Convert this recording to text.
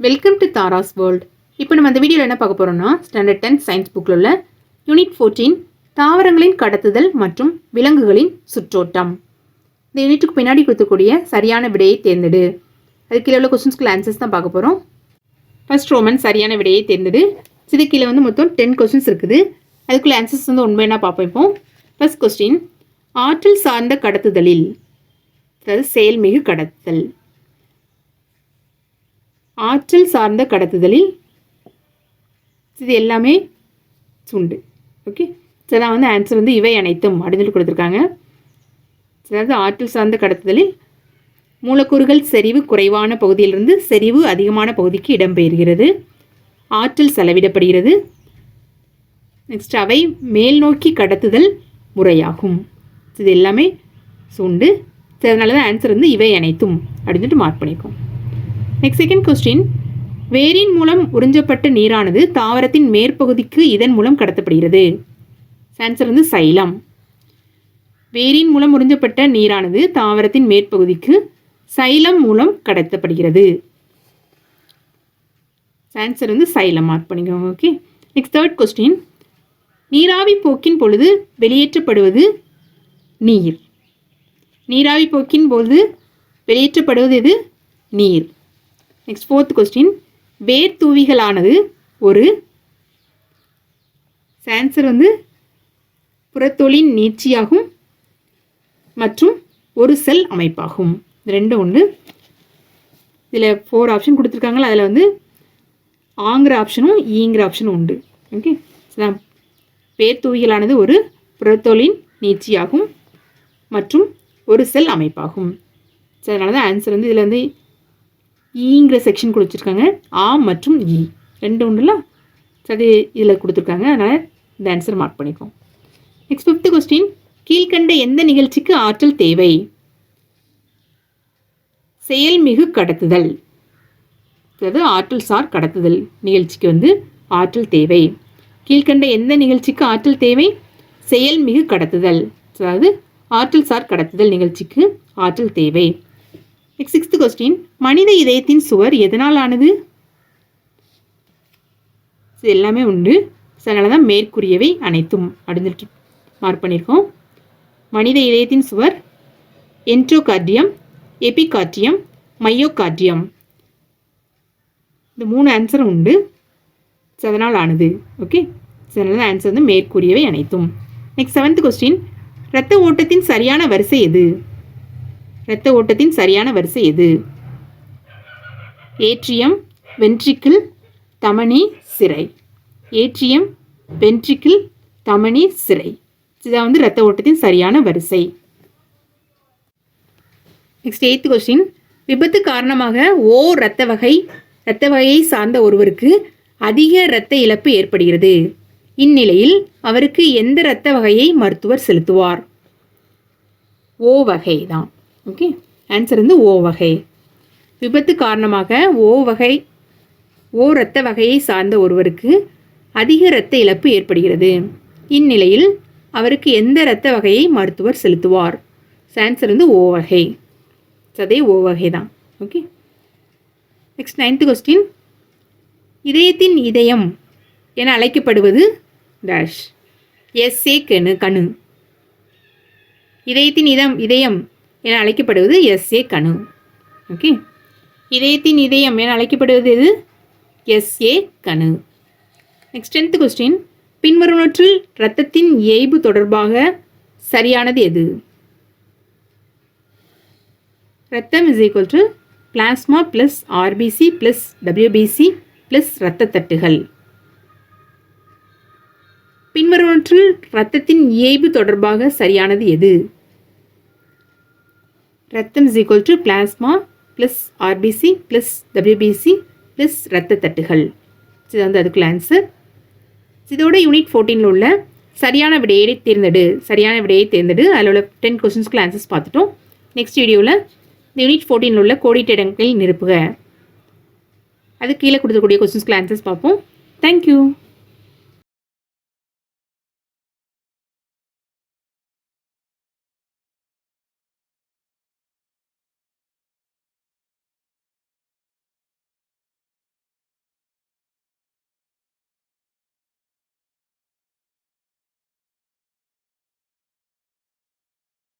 Welcome to Tara's world இப்போ நம்ம அந்த வீடியோவில் என்ன பார்க்க போகிறோம்னா ஸ்டாண்டர்ட் டென்த் சயின்ஸ் புக்கில் உள்ள யூனிட் ஃபோர்டீன் தாவரங்களின் கடத்துதல் மற்றும் விலங்குகளின் சுற்றோட்டம். இந்த யூனிட்டுக்கு பின்னாடி கொடுக்கக்கூடிய சரியான விடையை தேர்ந்தெடு. அதுக்கு கீழே உள்ள கொஸ்டின்ஸ்க்கு ஆன்சர்ஸ் தான் பார்க்க போகிறோம் ஃபர்ஸ்ட் ரோமன் சரியான விடையை தேர்ந்தெடு. இது கீழே வந்து மொத்தம் டென் கொஸ்டின்ஸ் இருக்குது. அதுக்குள்ள ஆன்சர்ஸ் வந்து உண்மையாக பார்ப்போம் இப்போ. ஃபர்ஸ்ட் கொஸ்டின் ஆற்றல் சார்ந்த கடத்துதலில் அதாவது செயல்மிகு கடத்தல் ஆற்றல் சார்ந்த கடத்துதலில் இது எல்லாமே சுண்டு. ஓகே ஸோ வந்து ஆன்சர் வந்து இவை அனைத்தும் அப்படின்னு சொல்லி கொடுத்துருக்காங்க. அதாவது ஆற்றல் சார்ந்த கடத்துதலில் மூலக்கூறுகள் செறிவு குறைவான பகுதியிலிருந்து செறிவு அதிகமான பகுதிக்கு இடம்பெயர்கிறது. ஆற்றல் செலவிடப்படுகிறது. நெக்ஸ்ட் அவை மேல் நோக்கி கடத்துதல் முறையாகும். இது எல்லாமே சுண்டு. ஸோ அதனால தான் ஆன்சர் வந்து இவை அனைத்தும் அப்படின்னு சொல்லிட்டு மார்க் பண்ணியிருக்கோம் நெக்ஸ்ட் செகண்ட் கொஸ்டின் வேரின் மூலம் உறிஞ்சப்பட்ட நீரானது தாவரத்தின் மேற்பகுதிக்கு இதன் மூலம் கடத்தப்படுகிறது. ஆன்சர் வந்து சைலம். வேரின் மூலம் உறிஞ்சப்பட்ட நீரானது தாவரத்தின் மேற்பகுதிக்கு சைலம் மூலம் கடத்தப்படுகிறது. ஆன்சர் வந்து சைலம் மார்க் பண்ணிக்கோங்க ஓகே நெக்ஸ்ட் தேர்ட் கொஸ்டின் நீராவி போக்கின் பொழுது வெளியேற்றப்படுவது நீர். நீராவி போக்கின் பொழுது வெளியேற்றப்படுவது எது? நீர். நெக்ஸ்ட் ஃபோர்த் கொஸ்டின் வேர் தூவிகளானது ஒரு ஆன்சர் வந்து புறத்தொழின் நீட்சியாகும் மற்றும் ஒரு செல் அமைப்பாகும். இந்த ரெண்டும் ஒன்று இதில் ஃபோர் ஆப்ஷன் கொடுத்துருக்காங்களா அதில் வந்து ஆங்கிற ஆப்ஷனும் ஈங்கிற ஆப்ஷனும் உண்டு. ஓகே பேர் தூவிகளானது ஒரு புறத்தொழின் நீட்சியாகும் மற்றும் ஒரு செல் அமைப்பாகும். ஸோ அதனால தான் ஆன்சர் வந்து இதில் வந்து ஈங்கிற செக்ஷன் கொடுத்துருக்காங்க. ஆ மற்றும் இ. ரெண்டு ஒன்றுல சரி அது இதில் கொடுத்துருக்காங்க. அதனால் இந்த ஆன்சர் மார்க் பண்ணிப்போம் நெக்ஸ்ட் ஃபிஃப்த் கொஸ்டின் கீழ்கண்ட எந்த நிகழ்ச்சிக்கு ஆற்றல் தேவை? செயல்மிகு கடத்துதல். அதாவது ஆற்றல் சார் கடத்துதல் நிகழ்ச்சிக்கு வந்து ஆற்றல் தேவை. கீழ்கண்ட எந்த நிகழ்ச்சிக்கு ஆற்றல் தேவை? செயல்மிகு கடத்துதல். அதாவது ஆற்றல் சார் கடத்துதல் நிகழ்ச்சிக்கு ஆற்றல் தேவை. நெக்ஸ்ட் சிக்ஸ்த் கொஸ்டின் மனித இதயத்தின் சுவர் எதனால் ஆனது இது எல்லாமே உண்டு. ஸோ அதனால தான் மேற்கூறியவை அனைத்தும் அப்படின்னு மார்க் பண்ணியிருக்கோம். மனித இதயத்தின் சுவர் என்ட்ரோகார்டியம் எபிகார்டியம் மையோகார்டியம் இந்த மூணு ஆன்சரும் உண்டு. ஸோ அதனால் ஆனது ஓகே ஸோ அதனால ஆன்சர் வந்து மேற்கூறியவை அனைத்தும். நெக்ஸ்ட் செவன்த் கொஸ்டின் இரத்த ஓட்டத்தின் சரியான வரிசை எது? இரத்த ஓட்டத்தின் சரியான வரிசை எது? ஏற்றியம் வென்ட்ரிக்கிள் தமனி சிறை. ஏற்றியம் வென்ட்ரிக்கிள் தமனி சிறை. இதுதான் வந்து இரத்த ஓட்டத்தின் சரியான வரிசை. நெக்ஸ்ட் எயித்து கொஸ்டின் விபத்து காரணமாக ஓ இரத்த வகை இரத்த வகையை சார்ந்த ஒருவருக்கு அதிக இரத்த இழப்பு ஏற்படுகிறது. இந்நிலையில் அவருக்கு எந்த இரத்த வகையை மருத்துவர் செலுத்துவார்? ஓ வகை தான் ஓகே ஆன்சர் வந்து ஓ வகை. விபத்து காரணமாக ஓ வகை ஓ இரத்த வகையை சார்ந்த ஒருவருக்கு அதிக இரத்த இழப்பு ஏற்படுகிறது. இந்நிலையில் அவருக்கு எந்த இரத்த வகையை மருத்துவர் செலுத்துவார்? ஆன்சர் வந்து ஓ வகை. சதை ஓ வகை தான். ஓகே நெக்ஸ்ட் நைன்த் கொஸ்டின் இதயத்தின் இதயம் என அழைக்கப்படுவது டேஷ் ஏ கணு கணு. இதயத்தின் இதம் இதயம் என அழைக்கப்படுவது எஸ்ஏ கணு ஓகே? இதயத்தின் இதயம் என அழைக்கப்படுவது எது? எஸ்ஏ கணு நெக்ஸ்ட் டென்த் கொஸ்டின் பின்வருவனற்றில் இரத்தத்தின் இயைபு தொடர்பாக சரியானது எது? ரத்தம் is equal to plasma plus RBC plus WBC plus இரத்த தட்டுகள் பின்வருவனற்றில் இரத்தத்தின் இயைபு தொடர்பாக சரியானது எது? ரத்தம் is equal to plasma plus RBC plus WBC plus ரத்த தட்டுகள் இது வந்து அதுக்குள்ள ஆன்சர் இதோட யூனிட் ஃபோர்டீனில் உள்ள சரியான விடையை தேர்ந்தெடு. சரியான விடையை தேர்ந்தெடு. அதில் உள்ள டென் கொஸ்டின்ஸ்க்கு ஆன்சர்ஸ் பார்த்துட்டோம். நெக்ஸ்ட் வீடியோவில் இந்த யூனிட் ஃபோர்டீனில் உள்ள கோடிட்ட இடங்களில் நிரப்புக. அது கீழே கொடுக்கக்கூடிய கொஸ்டின்ஸ்க்கு ஆன்சர்ஸ் பார்ப்போம். தேங்க்யூ